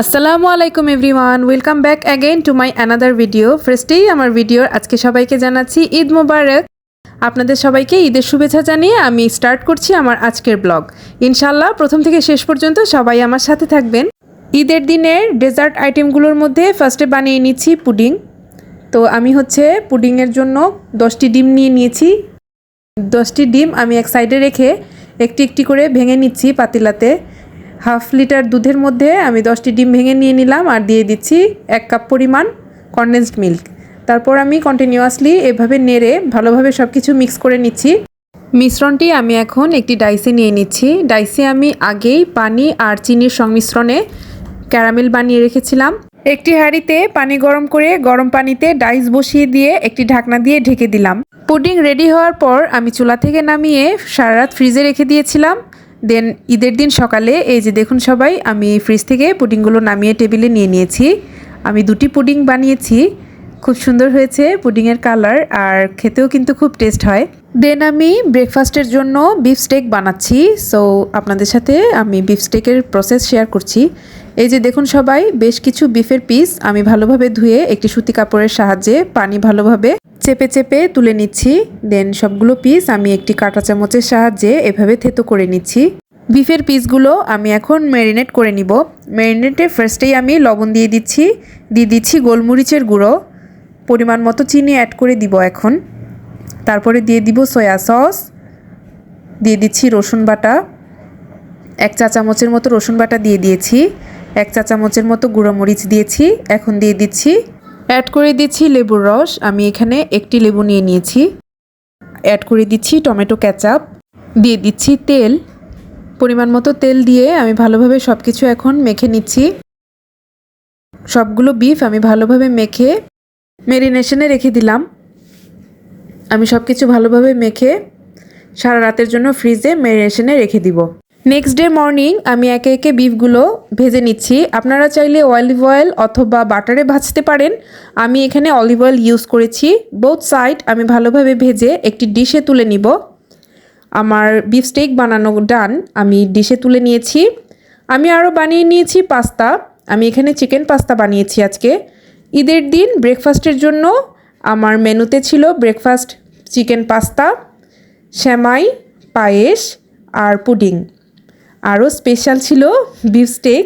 আসসালামু আলাইকুম everyone, welcome back again to my another video. ফার্স্টেই আমার ভিডিওর আজকে সবাইকে জানাচ্ছি ঈদ মোবারক। আপনাদের সবাইকে ঈদের শুভেচ্ছা জানিয়ে আমি স্টার্ট করছি আমার আজকের ব্লগ। ইনশাল্লাহ প্রথম থেকে শেষ পর্যন্ত সবাই আমার সাথে থাকবেন। ঈদের দিনের ডেজার্ট আইটেমগুলোর মধ্যে ফার্স্টে বানিয়ে নিচ্ছি পুডিং। তো আমি হচ্ছে পুডিংয়ের জন্য দশটি ডিম নিয়ে নিয়েছি। দশটি ডিম আমি এক সাইডে রেখে একটি একটি করে ভেঙে নিচ্ছি পাতিলাতে। হাফ লিটার দুধের মধ্যে আমি দশটি ডিম ভেঙে নিয়ে নিলাম আর দিয়ে দিচ্ছি এক কাপ পরিমাণ কনডেন্সড মিল্ক তারপর আমি কন্টিনিউয়াসলি এভাবে নেড়ে ভালোভাবে সব কিছু মিক্স করে নিচ্ছি। মিশ্রণটি আমি এখন একটি ডাইসে নিয়ে নিচ্ছি। ডাইসে আমি আগেই পানি আর চিনির সংমিশ্রণে ক্যারামেল বানিয়ে রেখেছিলাম। একটি হাঁড়িতে পানি গরম করে গরম পানিতে ডাইস বসিয়ে দিয়ে একটি ঢাকনা দিয়ে ঢেকে দিলাম। পুডিং রেডি হওয়ার পর আমি চুলা থেকে নামিয়ে সারা রাত ফ্রিজে রেখে দিয়েছিলাম। দেন ঈদের দিন সকালে, এই যে দেখুন সবাই, আমি ফ্রিজ থেকে পুডিংগুলো নামিয়ে টেবিলে নিয়ে নিয়েছি। আমি দুটি পুডিং বানিয়েছি। খুব সুন্দর হয়েছে পুডিংয়ের কালার আর খেতেও কিন্তু খুব টেস্ট হয়। দেন আমি ব্রেকফাস্টের জন্য বিফ স্টেক বানাচ্ছি। সো আপনাদের সাথে আমি বিফ স্টেকের প্রসেস শেয়ার করছি। এই যে দেখুন সবাই, বেশ কিছু বিফের পিস আমি ভালোভাবে ধুয়ে একটি সুতি কাপড়ের সাহায্যে পানি ভালোভাবে চেপে চেপে তুলে নিচ্ছি। দেন সবগুলো পিস আমি একটি কাঁটা চামচের সাহায্যে এভাবে থেতো করে নিচ্ছি। বিফের পিসগুলো আমি এখন ম্যারিনেট করে নিব। ম্যারিনেটে ফার্স্টেই আমি লবণ দিয়ে দিচ্ছি। দিয়ে দিচ্ছি গোলমরিচের গুঁড়ো। পরিমাণ মতো চিনি অ্যাড করে দিব এখন। তারপরে দিয়ে দিব সয়া সস দিয়ে দিচ্ছি রসুন বাটা। এক চা চামচের মতো রসুন বাটা দিয়ে দিয়েছি। এক চা চামচের মতো গুঁড়ো মরিচ দিয়েছি, এখন দিয়ে দিচ্ছি। অ্যাড করে দিচ্ছি লেবুর রস, আমি এখানে একটি লেবু নিয়ে নিয়েছি। অ্যাড করে দিচ্ছি টমেটো ক্যাচাপ দিয়ে দিচ্ছি তেল। পরিমাণ মতো তেল দিয়ে আমি ভালোভাবে সব কিছু এখন মেখে নিচ্ছি। সবগুলো বিফ আমি ভালোভাবে মেখে মেরিনেশনে রেখে দিলাম। আমি সব কিছু ভালোভাবে মেখে সারা রাতের জন্য ফ্রিজে মেরিনেশনে রেখে দিব। নেক্সট ডে মর্নিং আমি একে একে বিফগুলো ভেজে নিচ্ছি। আপনারা চাইলে অলিভ অয়েল অথবা বাটারে ভাজতে পারেন। আমি এখানে অলিভ অয়েল ইউজ করেছি। বোথ সাইড আমি ভালোভাবে ভেজে একটি ডিশে তুলে নিব। আমার বিফ স্টেক বানানো ডান আমি ডিশে তুলে নিয়েছি। আমি আরও বানিয়ে নিয়েছি পাস্তা আমি এখানে চিকেন পাস্তা বানিয়েছি আজকে। ঈদের দিন ব্রেকফাস্টের জন্য আমার মেনুতে ছিল ব্রেকফাস্ট চিকেন পাস্তা শ্যামাই পায়েস আর পুডিং। আরও স্পেশাল ছিল বিফ স্টেক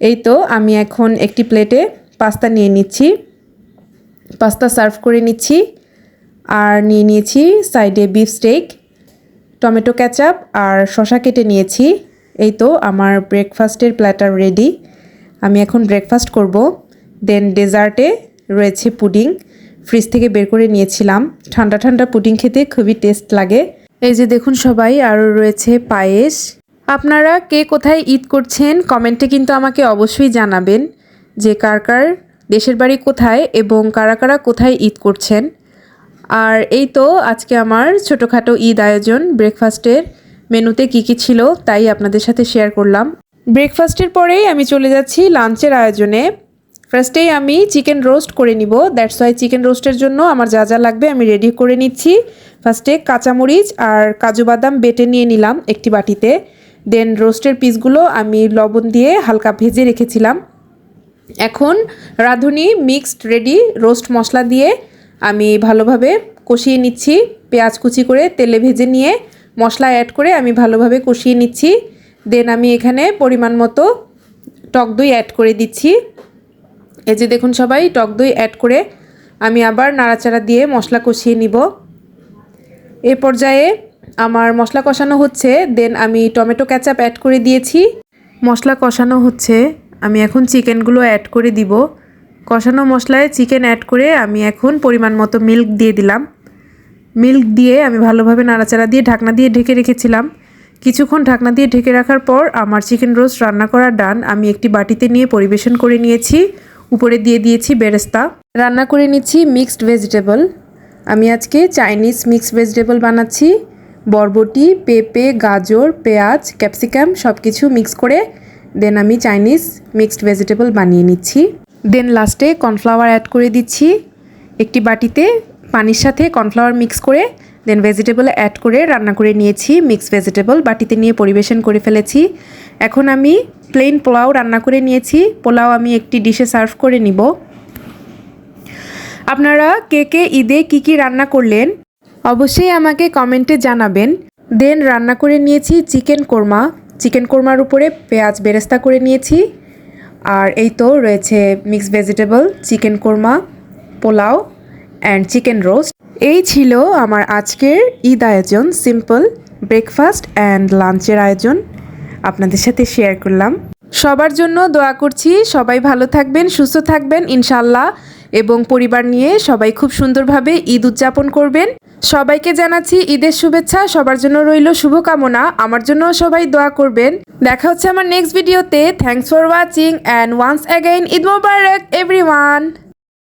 এই তো আমি এখন একটি প্লেটে পাস্তা নিয়ে নিচ্ছি। পাস্তা সার্ভ করে নিচ্ছি। আর নিয়ে নিয়েছি সাইডে বিফ স্টেক টমেটো ক্যাচাপ আর শশা কেটে নিয়েছি। এই তো আমার ব্রেকফাস্টের প্ল্যাটার রেডি আমি এখন ব্রেকফাস্ট করব। দেন ডেজার্টে রয়েছে পুডিং ফ্রিজ থেকে বের করে নিয়েছিলাম। ঠান্ডা ঠান্ডা পুডিং খেতে খুবই টেস্ট লাগে। এই যে দেখুন সবাই, আরও রয়েছে পায়েস। আপনারা কে কোথায় ঈদ করছেন কমেন্টে কিন্তু আমাকে অবশ্যই জানাবেন যে কার কার দেশের বাড়ি কোথায় এবং কারা কারা কোথায় ঈদ করছেন। আর এই তো আজকে আমার ছোটোখাটো ঈদ আয়োজন। ব্রেকফাস্টের মেনুতে কী কী ছিল তাই আপনাদের সাথে শেয়ার করলাম। ব্রেকফাস্টের পরেই আমি চলে যাচ্ছি লাঞ্চের আয়োজনে। ফার্স্টেই আমি চিকেন রোস্ট করে নিব। দ্যাটস ওয়াই চিকেন রোস্টের জন্য আমার যা যা লাগবে আমি রেডি করে নিচ্ছি। ফার্স্টে কাঁচামরিচ আর কাজু বাদাম বেটে নিয়ে নিলাম একটি বাটিতে। দেন রোস্টের পিসগুলো আমি লবণ দিয়ে হালকা ভেজে রেখেছিলাম। এখন রাঁধুনি মিক্সড রেডি রোস্ট মশলা দিয়ে আমি ভালোভাবে কষিয়ে নিচ্ছি। পেঁয়াজ কুচি করে তেলে ভেজে নিয়ে মশলা অ্যাড করে আমি ভালোভাবে কষিয়ে নিচ্ছি। দেন আমি এখানে পরিমাণ মতো টক দই অ্যাড করে দিচ্ছি। এই যে দেখুন সবাই, টক দই অ্যাড করে আমি আবার নাড়াচাড়া দিয়ে মশলা কষিয়ে নিব। এ পর্যায়ে আমার মশলা কষানো হচ্ছে দেন আমি টমেটো ক্যাচাপ অ্যাড করে দিয়েছি। মশলা কষানো হচ্ছে, আমি এখন চিকেনগুলো অ্যাড করে দিব। কষানো মশলায় চিকেন অ্যাড করে আমি এখন পরিমাণ মতো মিল্ক দিয়ে দিলাম। মিল্ক দিয়ে আমি ভালোভাবে নাড়াচাড়া দিয়ে ঢাকনা দিয়ে ঢেকে রেখেছিলাম। কিছুক্ষণ ঢাকনা দিয়ে ঢেকে রাখার পর আমার চিকেন রোস্ট রান্না করা ডান আমি একটি বাটিতে নিয়ে পরিবেশন করে নিয়েছি। উপরে দিয়ে দিয়েছি বেরেস্তা। রান্না করে নিচ্ছি মিক্সড ভেজিটেবল আমি আজকে চাইনিজ মিক্সড ভেজিটেবল বানাচ্ছি। বরবটি, পেঁপে, গাজর, পেঁয়াজ, ক্যাপসিকাম সব কিছু মিক্স করে দেন আমি চাইনিজ মিক্সড ভেজিটেবল বানিয়ে নিচ্ছি। দেন লাস্টে কর্নফ্লাওয়ার অ্যাড করে দিচ্ছি। একটি বাটিতে পানির সাথে কর্নফ্লাওয়ার মিক্স করে দেন ভেজিটেবল অ্যাড করে রান্না করে নিয়েছি মিক্স ভেজিটেবল বাটিতে নিয়ে পরিবেশন করে ফেলেছি। এখন আমি প্লেন পোলাও রান্না করে নিয়েছি। পোলাও আমি একটি ডিশে সার্ভ করে নিব। আপনারা কে কে ঈদে কি কি রান্না করলেন অবশ্যই আমাকে কমেন্টে জানাবেন। দেন রান্না করে নিয়েছি চিকেন কোরমা। চিকেন কোরমার উপরে পেঁয়াজ বেরেস্তা করে নিয়েছি। আর এই তো রয়েছে mix vegetable chicken korma, pulao and chicken roast এই ছিল আমার আজকের ঈদ আয়োজন সিম্পল ব্রেকফাস্ট অ্যান্ড লাঞ্চের আয়োজন। আপনাদের সাথে শেয়ার করলাম। সবার জন্য দোয়া করছি। সবাই ভালো থাকবেন, সুস্থ থাকবেন। ইনশাল্লাহ এবং পরিবার নিয়ে সবাই খুব সুন্দরভাবে ঈদ উদযাপন করবেন। সবাইকে জানাচ্ছি ঈদের শুভেচ্ছা, সবার জন্য রইল শুভকামনা, আমার জন্য সবাই দোয়া করবেন। দেখা হচ্ছে আমার নেক্সট ভিডিওতে thanks for watching and once again Eid Mubarak everyone